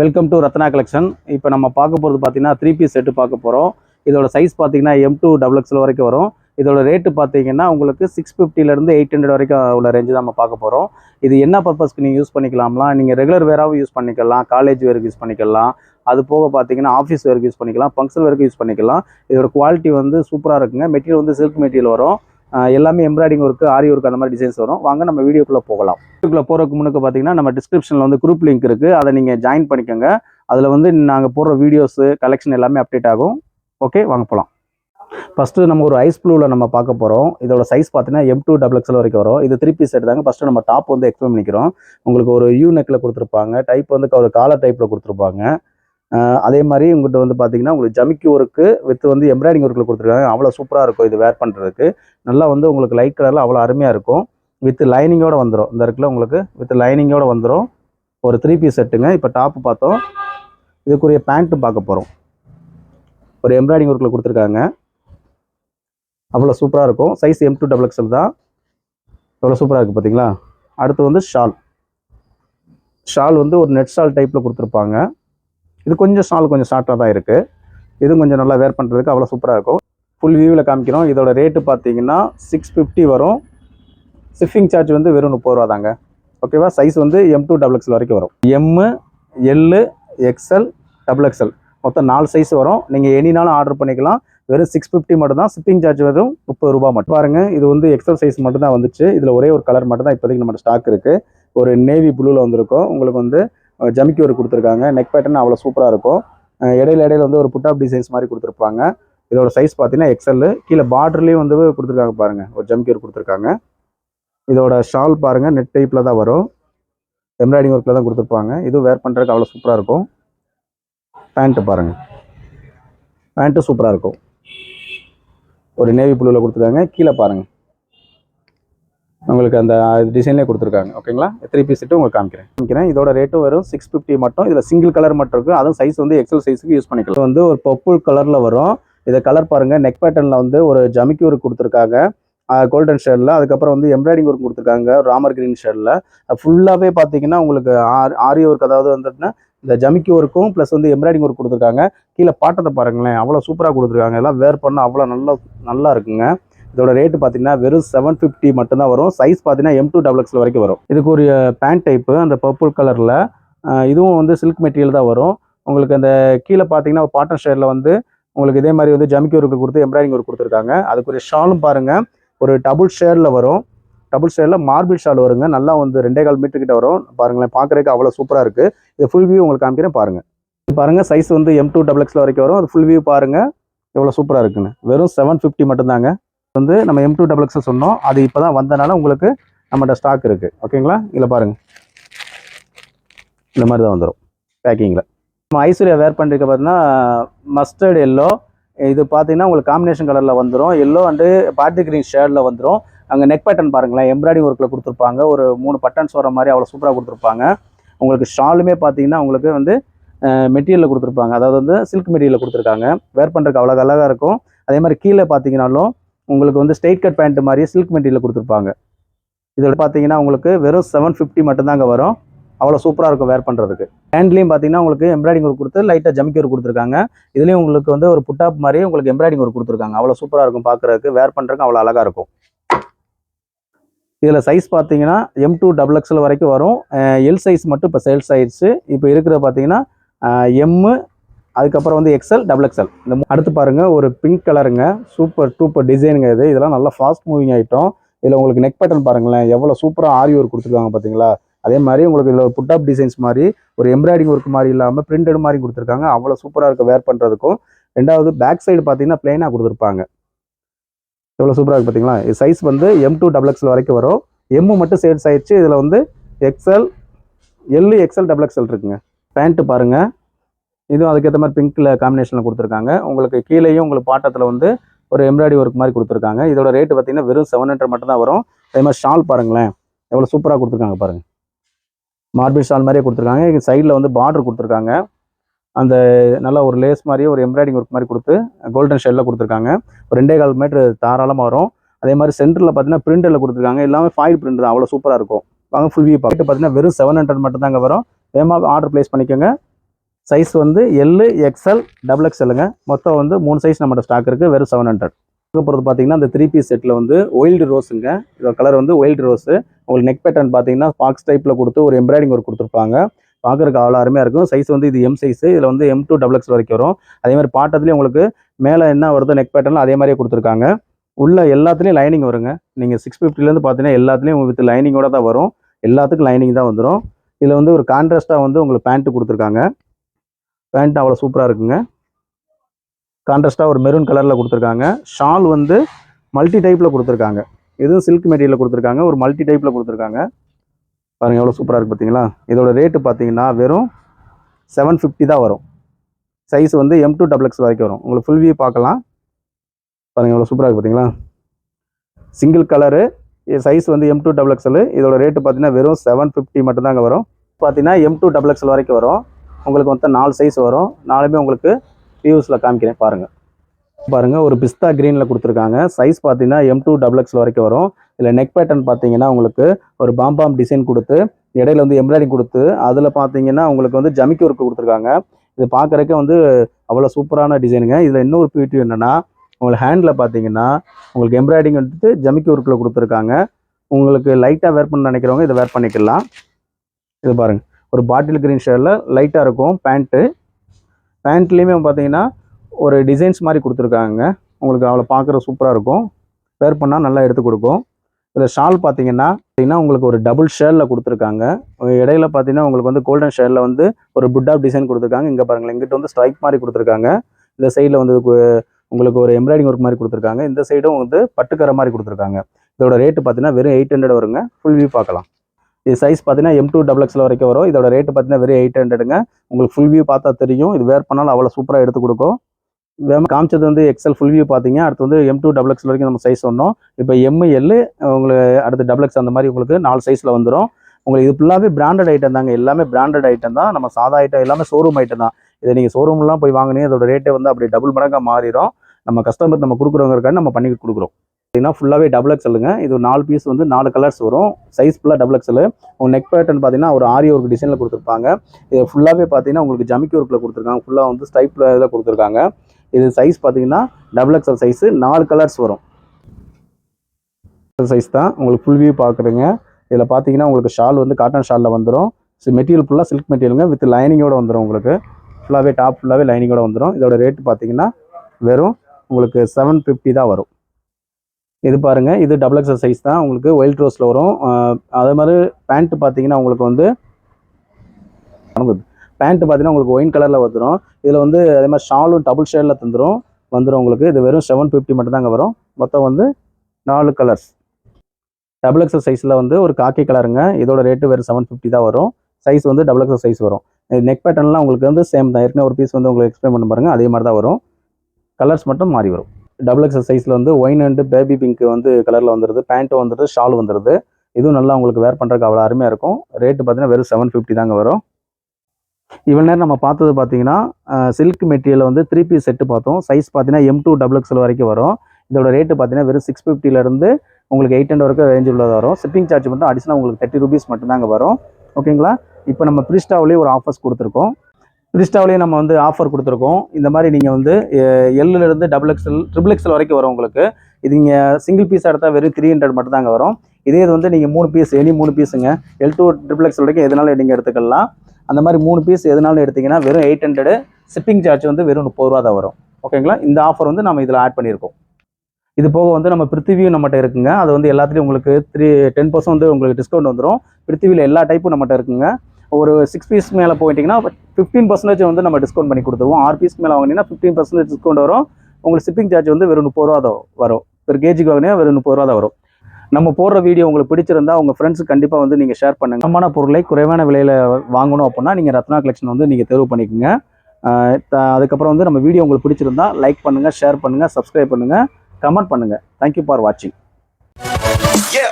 Welcome to Ratna collection இப்போ நம்ம பார்க்க போகிறது பார்த்தீங்கன்னா த்ரீ பீஸ் செட்டு பார்க்க போகிறோம் இதோட சைஸ் பார்த்தீங்கன்னா எம் டூ டபுள் எக்ஸில் வரைக்கும் வரும். இதோட ரேட்டு பார்த்தீங்கன்னா உங்களுக்கு சிக்ஸ் ஃபிஃப்டிலேருந்து எயிட் ஹண்ட்ரட் வரைக்கும் உள்ள ரேஞ்சு தான் நம்ம பார்க்க போகிறோம் இது என்ன பர்பஸ்க்கு நீங்கள் யூஸ் பண்ணிக்கலாம்லாம் நீங்கள் ரெகுலர் வேராகவும் யூஸ் பண்ணிக்கலாம் காலேஜ் வேருக்கு யூஸ் பண்ணிக்கலாம். அது போக பார்த்தீங்கன்னா ஆஃபீஸ் வேருக்கு யூஸ் பண்ணிக்கலாம் ஃபங்க்ஷன் வேருக்கு யூஸ் பண்ணிக்கலாம். இதோட குவாலிட்டி வந்து சூப்பராக இருக்குங்க. மெட்டீரியல் வந்து சில்க் மெட்டீரியல் வரும். எல்லாமே எம்ப்ராய்டிங் ஒர்க்கு ஆரி ஒர்க் அந்த மாதிரி டிசைன்ஸ் வரும். வாங்க நம்ம வீடியோக்குள்ளே போகலாம். வீடியோக்குள்ளே போகிறதுக்கு முன்னுக்கு பார்த்தீங்கன்னா நம்ம டிஸ்கிரிப்ஷனில் வந்து குரூப் லிங்க் இருக்குது அதை நீங்கள் ஜாயின் பண்ணிக்கோங்க. அதில் வந்து நாங்கள் போடுற வீடியோஸு கலெக்ஷன் எல்லாமே அப்டேட் ஆகும். ஓகே வாங்க போகலாம் ஃபஸ்ட்டு நம்ம ஒரு ஐஸ் ப்ளூவில் நம்ம பார்க்க போகிறோம் இதோட சைஸ் பார்த்தீங்கன்னா எம் டூ டபுள் எக்ஸல் வரைக்கும் வரும். இது த்ரீ பீஸ் எடுத்தாங்க ஃபஸ்ட்டு நம்ம டாப் வந்து எக்ஸ்பிளைன் பண்ணிக்கிறோம் உங்களுக்கு ஒரு யூ நெக்கில் கொடுத்துருப்பாங்க. டைப் வந்து ஒரு காலர் டைப்பில் கொடுத்துருப்பாங்க. அதே மாதிரி உங்கள்கிட்ட வந்து பார்த்தீங்கன்னா உங்களுக்கு ஜமிக்கி ஒர்க்கு வித் வந்து எம்ப்ராய்டிங் ஒர்க்கில் கொடுத்துருக்காங்க. அவ்வளோ சூப்பராக இருக்கும் இது வேர் பண்ணுறதுக்கு நல்லா வந்து உங்களுக்கு லைட் கலரில் அவ்வளோ அருமையாக இருக்கும். வித் லைனிங்கோட வந்துடும் இந்த இடத்துல உங்களுக்கு வித் லைனிங்கோடு வந்துடும் ஒரு த்ரீ பீஸ் செட்டுங்க இப்போ டாப்பு பார்த்தோம். இதுக்குரிய பேண்ட்டு பார்க்க போகிறோம் ஒரு எம்ப்ராய்டிங் ஒர்க்கில் கொடுத்துருக்காங்க. அவ்வளோ சூப்பராக இருக்கும். Size M to double XL தான். எவ்வளோ சூப்பராக இருக்குது பார்த்தீங்களா அடுத்து வந்து ஷால் ஷால் வந்து ஒரு நெட் ஷால் டைப்பில் கொடுத்துருப்பாங்க. இது கொஞ்சம் ஸ்டால் கொஞ்சம் ஷார்ட்டாக தான் இருக்குது இதுவும் கொஞ்சம் நல்லா வேர் பண்ணுறதுக்கு அவ்வளோ சூப்பராக இருக்கும். ஃபுல் வியூவில் காமிக்கிறோம். இதோட ரேட்டு பார்த்தீங்கன்னா சிக்ஸ் ஃபிஃப்டி வரும். ஷிப்பிங் சார்ஜ் வந்து வெறும் முப்பது ரூபா தாங்க. ஓகேவா சைஸ் வந்து எம் டூ டபுள் எக்ஸல் வரைக்கும் வரும். M L XL double XL மொத்தம் நாலு சைஸ் வரும். நீங்கள் எனினாலும் ஆர்டர் பண்ணிக்கலாம். வெறும் சிக்ஸ் ஃபிஃப்டி மட்டும் தான். ஷிப்பிங் சார்ஜ் வெறும் முப்பது ரூபா மட்டும். பாருங்கள் இது வந்து எக்ஸல் சைஸ் மட்டும் தான் வந்துச்சு. இதில் ஒரே ஒரு கலர் மட்டும் தான் இப்போதைக்கு நம்ம ஸ்டாக் இருக்குது ஒரு நேவி ப்ளூவில் வந்திருக்கும். உங்களுக்கு வந்து ஜமிக்கி ஒரு கொடுத்துருக்காங்க. நெக் பேட்டர்ன் அவ்வளோ சூப்பராக இருக்கும். இடையில இடையில வந்து ஒரு புட்டாப் டிசைன்ஸ் மாதிரி கொடுத்துருப்பாங்க. இதோட சைஸ் பார்த்தீங்கன்னா எக்ஸல் கீழே பார்டர்லேயும் வந்து கொடுத்துருக்காங்க பாருங்கள் ஒரு ஜமிக்கி ஒரு கொடுத்துருக்காங்க. இதோட ஷால் பாருங்கள் நெட் டைப்பில் தான் வரும். எம்ப்ராய்டிங் ஒர்க்கில் தான் கொடுத்துருப்பாங்க. இதுவும் வேர் பண்ணுறதுக்கு அவ்வளோ சூப்பராக இருக்கும். பேண்ட்டு பாருங்கள் பேண்ட்டு சூப்பராக இருக்கும். ஒரு நேவி ப்ளூவில் கொடுத்துருக்காங்க. கீழே பாருங்கள் உங்களுக்கு அந்த டிசைன்லேயே கொடுத்துருக்காங்க. ஓகேங்களா த்ரீ பீஸ் செட்டு உங்களுக்கு காமிக்கிறேன். காமிக்கிறேன். இதோட ரேட்டும் வரும். சிக்ஸ் ஃபிஃப்டி மட்டும். இதில் சிங்கிள் கலர் மட்டும் இருக்கும் அதுவும் சைஸ் வந்து எக்ஸல் சைஸுக்கு யூஸ் பண்ணிக்கலாம். இது வந்து ஒரு பர்பிள் கலரில் வரும். இதை கலர் பாருங்கள் நெக் பேட்டர்னில் வந்து ஒரு ஜமிக்கி ஒர்க் கொடுத்துருக்காங்க. கோல்டன் ஷேடில் அதுக்கப்புறம் வந்து எம்ப்ராய்டிங் ஒர்க் கொடுத்துருக்காங்க. ராமர் கிரீன் ஷேடில் ஃபுல்லாகவே பார்த்தீங்கன்னா உங்களுக்கு ஆர் ஆரி ஒர்க் அதாவது வந்துட்டுனா இந்த ஜமிக்கி ஒர்க்கும் ப்ளஸ் வந்து எம்ப்ராய்டிங் ஒர்க் கொடுத்துருக்காங்க. கீழே பாட்டத்தை பாருங்களேன். அவ்வளோ சூப்பராக கொடுத்துருக்காங்க. எல்லாம் வேர் பண்ண அவ்வளோ நல்லா நல்லா இருக்குங்க. இதோட ரேட்டு பார்த்தீங்கன்னா வெறும் செவன் ஃபிஃப்டி மட்டும்தான் வரும். சைஸ் பார்த்தீங்கன்னா எம் டூ டபுள் எக்ஸல் வரைக்கும் வரும். இதுக்கு ஒரு பேண்ட் டைப்பு அந்த பர்பிள் கலரில் இதுவும் வந்து சில்க் மெட்டீரியல் தான் வரும். உங்களுக்கு அந்த கீழே பார்த்தீங்கன்னா பாட்டன் ஷேரில் வந்து உங்களுக்கு இதே மாதிரி வந்து ஜமிக்கி ஒர்க் கொடுத்து எம்ப்ராய்டிங் ஒர்க் கொடுத்துருக்காங்க. அதுக்குரிய ஷாலும் பாருங்கள் ஒரு டபுள் ஷேடில் வரும். டபுள் ஷேடில் மார்பிள் ஷால் வருங்க. நல்லா வந்து ரெண்டே கால் மீட்டர் கிட்ட வரும். பாருங்களேன் பார்க்குறதுக்கு அவ்வளோ சூப்பராக இருக்குது இது ஃபுல் வியூ உங்களுக்கு காமிக்கிறேன் பாருங்கள் இது பாருங்கள் சைஸ் வந்து எம் டூ டபுள் எக்ஸில் வரைக்கும் வரும். அது ஃபுல் வியூ பாருங்கள் எவ்வளோ சூப்பராக இருக்குன்னு. வெறும் செவன் ஃபிஃப்டி மட்டும்தாங்க. வந்து நம்ம எம் டூ டபுள் எக்ஸல் சொன்னோம். அது இப்போ தான் வந்தனால உங்களுக்கு நம்மகிட்ட ஸ்டாக் இருக்குது ஓகேங்களா இதில் பாருங்கள் இந்த மாதிரி தான் வந்துடும் பேக்கிங்கில் நம்ம ஐஸ்வர்யா வேர் பண்ணிருக்க பார்த்தீங்கன்னா மஸ்டர்ட் எல்லோ இது பார்த்தீங்கன்னா உங்களுக்கு காம்பினேஷன் கலரில் வந்துடும் எல்லோ அண்டு பாட்டி கிரீன் ஷேடில் வந்துடும் அங்கே நெக் பேட்டர்ன் பாருங்களேன். எம்ப்ராய்டிங் ஒர்க்கில் கொடுத்துருப்பாங்க. ஒரு மூணு பட்டன்ஸ் வர மாதிரி அவ்வளோ சூப்பராக கொடுத்துருப்பாங்க. உங்களுக்கு ஷாலுமே பார்த்தீங்கன்னா உங்களுக்கு வந்து மெட்டீரியலில் கொடுத்துருப்பாங்க. அதாவது வந்து சில்க் மெட்டீரியலில் கொடுத்துருக்காங்க. வேர் பண்ணுறதுக்கு அவ்வளோ அழகாக இருக்கும். அதே மாதிரி கீழே பார்த்தீங்கன்னாலும் உங்களுக்கு வந்து ஸ்ட்ரெயிட் கட் பேண்ட் மாதிரியே சில்க் மெட்டீரியல் கொடுத்துருப்பாங்க. இதோட பார்த்தீங்கன்னா உங்களுக்கு வெறும் செவன் ஃபிஃப்டி மட்டும்தாங்க வரும். அவ்வளோ சூப்பராக இருக்கும் வேர் பண்ணுறதுக்கு ஹேண்ட்லேயும் பார்த்தீங்கன்னா உங்களுக்கு எம்ப்ராய்டிங் ஒர்க் கொடுத்து லைட்டாக ஜமிக்கி ஒர்க் கொடுத்துருக்காங்க. இதுலேயும் உங்களுக்கு வந்து ஒரு புட்டாப் மாதிரி உங்களுக்கு எம்ப்ராய்டிங் ஒர்க் கொடுத்துருக்காங்க. அவ்வளோ சூப்பராக இருக்கும் பார்க்குறதுக்கு வேர் பண்ணுறதுக்கு அவ்வளோ அழகாக இருக்கும். இதில் சைஸ் பார்த்தீங்கன்னா எம் டூ டபுள் எக்ஸல் வரைக்கும் வரும். எல் சைஸ் மட்டும் இப்போ சேல் சைஸு இப்போ இருக்கிற பார்த்தீங்கன்னா எம்மு அதுக்கப்புறம் வந்து எக்ஸல் டபுள் எக்ஸல் இந்த அடுத்து பாருங்கள் ஒரு பிங்க் கலருங்க சூப்பர் டூப்பர் டிசைனுங்க இது. இதெல்லாம் நல்லா ஃபாஸ்ட் மூவிங் ஐட்டம் இதில் உங்களுக்கு நெக் பேட்டர்ன் பாருங்களேன் எவ்வளோ சூப்பராக ஆரி ஒர்க் கொடுத்துருக்காங்க பார்த்தீங்களா அதே மாதிரி உங்களுக்கு இதில் ஒரு புட்டாப் டிசைன்ஸ் மாதிரி ஒரு எம்ப்ராய்டிங் ஒர்க் மாதிரி இல்லாமல் பிரிண்டட் மாதிரி கொடுத்துருக்காங்க. அவ்வளோ சூப்பராக இருக்குது வேர் பண்ணுறதுக்கும் ரெண்டாவது பேக் சைடு பார்த்தீங்கன்னா பிளெயினாக கொடுத்துருப்பாங்க. எவ்வளோ சூப்பராக இருக்குது பார்த்தீங்களா இது சைஸ் வந்து எம் டூ டபுள் எக்ஸல் வரைக்கும் வரும். எம்மு மட்டும் சேல்ஸ் ஆயிடுச்சு. இதில் வந்து XL L XL double XL இருக்குங்க. பேண்ட்டு பாருங்கள் இதுவும் அதுக்கேற்ற மாதிரி பிங்க்கில் காம்பினேஷனில் கொடுத்துருக்காங்க. உங்களுக்கு கீழேயும் உங்களுக்கு பாட்டத்தில் வந்து ஒரு எம்ப்ராய்டி ஒர்க் மாதிரி கொடுத்துருக்காங்க. இதோட ரேட்டு பார்த்தீங்கன்னா வெறும் செவன் ஹண்ட்ரட் மட்டும் தான் வரும். அதே மாதிரி ஷால் பாருங்களேன். எவ்வளோ சூப்பராக கொடுத்துருக்காங்க பாருங்கள் மார்பிள் ஷால் மாதிரியே கொடுத்துருக்காங்க. இங்கே சைடில் வந்து பார்டர் கொடுத்துருக்காங்க. அந்த நல்ல ஒரு லேஸ் மாதிரியே ஒரு எம்ப்ராய்டிங் ஒர்க் மாதிரி கொடுத்து கோல்டன் ஷேடில் கொடுத்துருக்காங்க. ஒரு ரெண்டே கால் மீட்டர் தாராளமாக வரும். அதே மாதிரி சென்டரில் பார்த்தீங்கன்னா பிரிண்டில் கொடுத்துருக்காங்க. எல்லாமே ஃபைல் பிரிண்ட் தான். அவ்வளோ சூப்பராக இருக்கும். வாங்க ஃபுல் வியூ பார்த்து பார்த்தீங்கன்னா வெறும் செவன் ஹண்ட்ரட் மட்டும் தாங்க வரும் வேமா ஆர்டர் ப்ளேஸ் பண்ணிக்கோங்க. சைஸ் வந்து எல்லு எக்ஸ்எல் டபுள் எக்ஸ்எல்லுங்க மொத்தம் வந்து மூணு சைஸ் நம்மளோட ஸ்டாக் இருக்குது வெறும் செவன் ஹண்ட்ரட் போகிறது பார்த்தீங்கன்னா அந்த த்ரீ பீஸ் செட்டில் வந்து ஒயில்டு ரோஸுங்க இதோட கலர் வந்து ஒயில்டு ரோஸு உங்களுக்கு நெக் பேட்டர்ன் பார்த்தீங்கன்னா பாக்ஸ் டைப்பில் கொடுத்து ஒரு எம்ப்ராய்டிங் ஒர்க் கொடுத்துருப்பாங்க. பார்க்குறதுக்கு அவ்வளோ அருமையாக இருக்கும். சைஸ் வந்து இது எம் சைஸ் இதில் வந்து எம் டூ டபுள் எக்ஸ் வரைக்கும் வரும். அதே மாதிரி பாட்டத்துலேயும் உங்களுக்கு மேலே என்ன வருதோ நெக் பேட்டர்னில் அதே மாதிரியே கொடுத்துருக்காங்க. உள்ள எல்லாத்துலேயும் லைனிங் வருங்க. நீங்கள் சிக்ஸ் ஃபிஃப்டிலேருந்து பார்த்தீங்கன்னா எல்லாத்துலேயும் வித் லைனிங்கோட தான் வரும். எல்லாத்துக்கும் லைனிங் தான் வந்துடும் இதில் வந்து ஒரு கான்ட்ராஸ்ட்டாக வந்து உங்களுக்கு பேண்ட்டு கொடுத்துருக்காங்க. பேண்ட் அவ்வளோ சூப்பராக இருக்குங்க. கான்ட்ராஸ்ட்டாக ஒரு மெரூன் கலரில் கொடுத்துருக்காங்க. ஷால் வந்து மல்டி டைப்பில் கொடுத்துருக்காங்க. இதுவும் சில்க் மெட்டீரியலில் கொடுத்துருக்காங்க. ஒரு மல்டி டைப்பில் கொடுத்துருக்காங்க. பாருங்கள் எவ்வளோ சூப்பராக இருக்குது பார்த்தீங்களா இதோட ரேட்டு பார்த்தீங்கன்னா வெறும் செவன் ஃபிஃப்டி தான் வரும். சைஸ் வந்து எம் டூ டபுள் எக்ஸ் வரைக்கும் வரும். உங்களுக்கு ஃபுல் வியூ பார்க்கலாம். பாருங்கள் எவ்வளோ சூப்பராக இருக்குது பார்த்தீங்களா சிங்கிள் கலரு சைஸ் வந்து எம் டூ டபுள் எக்ஸ்எல் இதோட ரேட்டு பார்த்தீங்கன்னா வெறும் செவன் ஃபிஃப்டி மட்டும்தாங்க வரும். பார்த்தீங்கன்னா எம் டூ டபுள் எக்ஸ்எல் வரைக்கும் வரும். உங்களுக்கு மொத்தம் நாலு சைஸ் வரும். நாலுமே உங்களுக்கு வியூஸில் காமிக்கிறேன். பாருங்கள் பாருங்கள் ஒரு பிஸ்தா க்ரீனில் கொடுத்துருக்காங்க. சைஸ் பார்த்தீங்கன்னா எம் டூ டபுள் எக்ஸில் வரைக்கும் வரும். இதில் நெக் பேட்டர்ன் பார்த்தீங்கன்னா உங்களுக்கு ஒரு பாம்பாம் டிசைன் கொடுத்து இடையில வந்து எம்ப்ராய்டிங் கொடுத்து அதில் பார்த்தீங்கன்னா உங்களுக்கு வந்து ஜமிக்கி ஒர்க் கொடுத்துருக்காங்க. இது பார்க்குறக்கே வந்து அவ்வளோ சூப்பரான டிசைனுங்க இதில் இன்னொரு பியூட்டி என்னென்னா உங்களுக்கு ஹேண்டில் பார்த்தீங்கன்னா உங்களுக்கு எம்ப்ராய்டிங் வந்துட்டு ஜமிக்கி ஒர்க்கில் கொடுத்துருக்காங்க. உங்களுக்கு லைட்டாக வேர் பண்ண நினைக்கிறவங்க இதை வேர் பண்ணிக்கலாம். இது பாருங்கள் ஒரு பாட்டில் கிரீன் ஷேடில் லைட்டாக இருக்கும் பேண்ட்டு பேண்ட்லேயுமே பார்த்தீங்கன்னா ஒரு டிசைன்ஸ் மாதிரி கொடுத்துருக்காங்க. உங்களுக்கு அவளை பார்க்குற சூப்பராக இருக்கும். வேர் பண்ணால் நல்லா எடுத்து கொடுக்கும். இதில் ஷால் பார்த்தீங்கன்னா பார்த்தீங்கன்னா உங்களுக்கு ஒரு டபுள் ஷேலில் கொடுத்துருக்காங்க. இடையில பார்த்தீங்கன்னா உங்களுக்கு வந்து கோல்டன் ஷேலில் வந்து ஒரு புட் ஆஃப் டிசைன் கொடுத்துருக்காங்க. இங்கே பாருங்களேன் இங்கிட்ட வந்து ஸ்ட்ரைக் மாதிரி கொடுத்துருக்காங்க. இந்த சைடில் வந்து உங்களுக்கு ஒரு எம்ப்ராய்டிங் ஒர்க் மாதிரி கொடுத்துருக்காங்க. இந்த சைடும் வந்து பட்டுக்கரை மாதிரி கொடுத்துருக்காங்க. இதோட ரேட்டு பார்த்தீங்கன்னா வெறும் எயிட் ஹண்ட்ரட் வருங்க. ஃபுல் வியூ பார்க்கலாம். இது சைஸ் பார்த்தீங்கன்னா எம் டூ டபுள் எக்ஸில் வரைக்கும் வரும். இதோட ரேட்டு பார்த்தீங்கன்னா வெறும் எயிட் ஹண்ட்ரடுங்க உங்களுக்கு ஃபுல் வியூ பார்த்தா தெரியும். இது வேர் பண்ணாலும் அவ்வளோ சூப்பராக எடுத்து கொடுக்கும். வேம காமிச்சது வந்து எக்ஸல் ஃபுல் வியூ பார்த்தீங்க. அடுத்து வந்து எம் டூ டபுள் எக்ஸ் வரைக்கும் நம்ம சைஸ் சொன்னோம். இப்போ எம் எல் உங்களுக்கு அடுத்து டபுள் எக்ஸ் அந்த மாதிரி உங்களுக்கு நாலு சைஸில் வந்துடும் உங்களுக்கு இது ஃபுல்லாகவே பிராண்டட் ஐட்டம் தாங்க. எல்லாமே பிராண்டட் ஐட்டம் தான். நம்ம சாதா ஐட்டம் எல்லாமே ஷோரூம் ஐட்டம் தான். இதை நீங்கள் ஷோரூம்லாம் போய் வாங்கினீங்க அதோட ரேட்டே வந்து அப்படி டபுள் மடங்காக மாறிடும் நம்ம கஸ்டமர் நம்ம கொடுக்குறவங்களுக்காண்டி நம்ம பண்ணி கொடுக்குறோம். பார்த்தீங்கன்னா ஃபுல்லாகவே டபுள் எக்ஸலுங்க இது நாலு பீஸ் வந்து நாலு கலர்ஸ் வரும். சைஸ் ஃபுல்லாக டபுள் எக்ஸல் உங்கள் நெக் பேட்டர்ன் பார்த்தீங்கன்னா ஒரு ஆரி ஒர்க் டிசைனில் கொடுத்துருப்பாங்க. இது ஃபுல்லாகவே பார்த்தீங்கன்னா உங்களுக்கு ஜமிக்கி ஒர்க்கில் கொடுத்துருக்காங்க. ஃபுல்லாக வந்து ஸ்டைப்பில் இதில் கொடுத்துருக்காங்க. இது சைஸ் பார்த்தீங்கன்னா டபுள் எக்ஸல் சைஸு நாலு கலர்ஸ் வரும். சைஸ் தான். உங்களுக்கு ஃபுல் வியூ பார்க்குறீங்க. இதில் பார்த்தீங்கன்னா உங்களுக்கு ஷால் வந்து காட்டன் ஷாலில் வந்துடும் மெட்டீரியல் ஃபுல்லாக சில்க் மெட்டீரியலுங்க வித் லைனிங்கோட வந்துடும் உங்களுக்கு. ஃபுல்லாகவே டாப் ஃபுல்லாகவே லைனிங்கோட வந்துடும் இதோட ரேட் பார்த்தீங்கன்னா வெறும் உங்களுக்கு செவன் ஃபிஃப்டி தான் வரும். இது பாருங்கள் இது டபுள் எக்ஸல் சைஸ் தான். உங்களுக்கு ஒயிட் ரோஸில் வரும். அதே மாதிரி பேண்ட்டு பார்த்தீங்கன்னா உங்களுக்கு வந்து பேண்ட்டு பார்த்தீங்கன்னா உங்களுக்கு ஒயின் கலரில் வந்துடும் இதில் வந்து அதே மாதிரி ஷாலும் டபுள் ஷேடில் தந்துடும் வந்துடும் உங்களுக்கு. இது வெறும் செவன் ஃபிஃப்டி மட்டும் தாங்க வரும். மொத்தம் வந்து நாலு கலர்ஸ் டபுள் எக்ஸல் சைஸில் வந்து ஒரு காக்கி கலருங்க இதோட ரேட்டு வெறும் செவன் ஃபிஃப்டி தான் வரும். சைஸ் வந்து டபுள் எக்ஸல் சைஸ் வரும். நெக் பேட்டர்ன்லாம் உங்களுக்கு வந்து சேம் தான். ஏற்கனவே ஒரு பீஸ் வந்து உங்களுக்கு எக்ஸ்பிளைன் பண்ண பாருங்கள் அதே மாதிரி தான் வரும். கலர்ஸ் மட்டும் மாறி வரும். டபுள் எக்ஸல் சைஸில் வந்து ஒயின் அண்டு பேபி பிங்க் வந்து கலரில் வந்துடுது பேண்ட்டும் வந்துடுது ஷால் வந்துடுது இதுவும் நல்லா உங்களுக்கு வேர் பண்ணுறதுக்கு அவ்வளோ அருமையாக இருக்கும். ரேட்டு பார்த்தீங்கன்னா வெறும் செவன் ஃபிஃப்டி தாங்க வரும். இவ்வளோ நேரம் நம்ம பார்த்தது பார்த்தீங்கன்னா சில்க் மெட்டீரியல் வந்து த்ரீ பீஸ் செட்டு பார்த்தோம். சைஸ் பார்த்தீங்கன்னா எம் டூ டபுள் எக்ஸல் வரைக்கும் வரும். இதோட ரேட்டு பார்த்தீங்கன்னா வெறும் சிக்ஸ் ஃபிஃப்டிலேருந்து உங்களுக்கு எயிட் ஹண்ட்ரட் வரைக்கும் ரேஞ்ச் உள்ளதாக வரும். ஷிப்பிங் சார்ஜ் மட்டும் அடிஷனல் உங்களுக்கு தேர்ட்டி ருபீஸ் மட்டும்தாங்க வரும். ஓகேங்களா இப்போ நம்ம பிரிஸ்டாவிலேயே ஒரு ஆஃபர்ஸ் கொடுத்துருக்கோம். பிரிஸ்டாவிலேயே நம்ம வந்து ஆஃபர் கொடுத்துருக்கோம். இந்த மாதிரி நீங்கள் வந்து எல்லுலேருந்து double X L triple X L வரைக்கும் வரும் உங்களுக்கு. இது நீங்கள் சிங்கிள் பீஸ் எடுத்தால் வெறும் த்ரீ ஹண்ட்ரட் மட்டும் தாங்க வரும். இதே இது வந்து நீங்கள் மூணு பீஸ் எனி மூணு பீஸுங்க எல் டூ ட்ரிபிள் எக்ஸ் வரைக்கும் எதனாலும் நீங்கள் எடுத்துக்கலாம். அந்த மாதிரி மூணு பீஸ் எதனாலும் எடுத்தீங்கன்னா வெறும் எயிட் ஹண்ட்ரடு ஷிப்பிங் சார்ஜ் வந்து வெறும் முப்பது ரூபா தான் வரும். ஓகேங்களா இந்த ஆஃபர் வந்து நம்ம இதில் ஆட் பண்ணியிருக்கோம். இது போக வந்து நம்ம பிருத்திவியும் நம்மகிட்ட இருக்குங்க. அது வந்து எல்லாத்துலேயும் உங்களுக்கு த்ரீ டென் பர்சன்ட் வந்து உங்களுக்கு டிஸ்கவுண்ட் வந்துடும் பிருத்திவியில் எல்லா டைப்பும் நம்மகிட்ட இருக்குங்க. ஒரு சிக்ஸ் பீஸ் மேலே போயிட்டீங்கன்னா ஃபிஃப்டீன் பர்சன்டேஜ் வந்து நம்ம டிஸ்கவுண்ட் பண்ணி கொடுத்துருவோம். ஆறு பீஸ் மேலே வாங்கினீங்கன்னா ஃபிஃப்டீன் பர்சன்டேஜ் டிஸ்கவுண்ட் வரும். உங்களுக்கு ஷிப்பிங் சார்ஜ் வந்து வெறும் முப்பது ரூபா தான் வரும். ஒரு கேஜிக்கு வாங்கினா வெறும் முப்பது ரூபா தான் வரும். நம்ம போடுற வீடியோ உங்களுக்கு பிடிச்சிருந்தா உங்கள் ஃப்ரெண்ட்ஸுக்கு கண்டிப்பாக வந்து நீங்கள் ஷேர் பண்ணுங்க. தரமான பொருளை குறைவான விலையில் வாங்கணும் அப்படின்னா நீங்கள் ரத்னா கலெக்ஷன் வந்து நீங்கள் தேர்வு பண்ணிக்கோங்க. த- அதுக்கப்புறம் வந்து நம்ம வீடியோ உங்களுக்கு பிடிச்சிருந்தா லைக் பண்ணுங்கள் ஷேர் பண்ணுங்கள் சப்ஸ்கிரைப் பண்ணுங்கள் கமெண்ட் பண்ணுங்கள் தேங்க்யூ ஃபார் வாட்சிங் Yeah.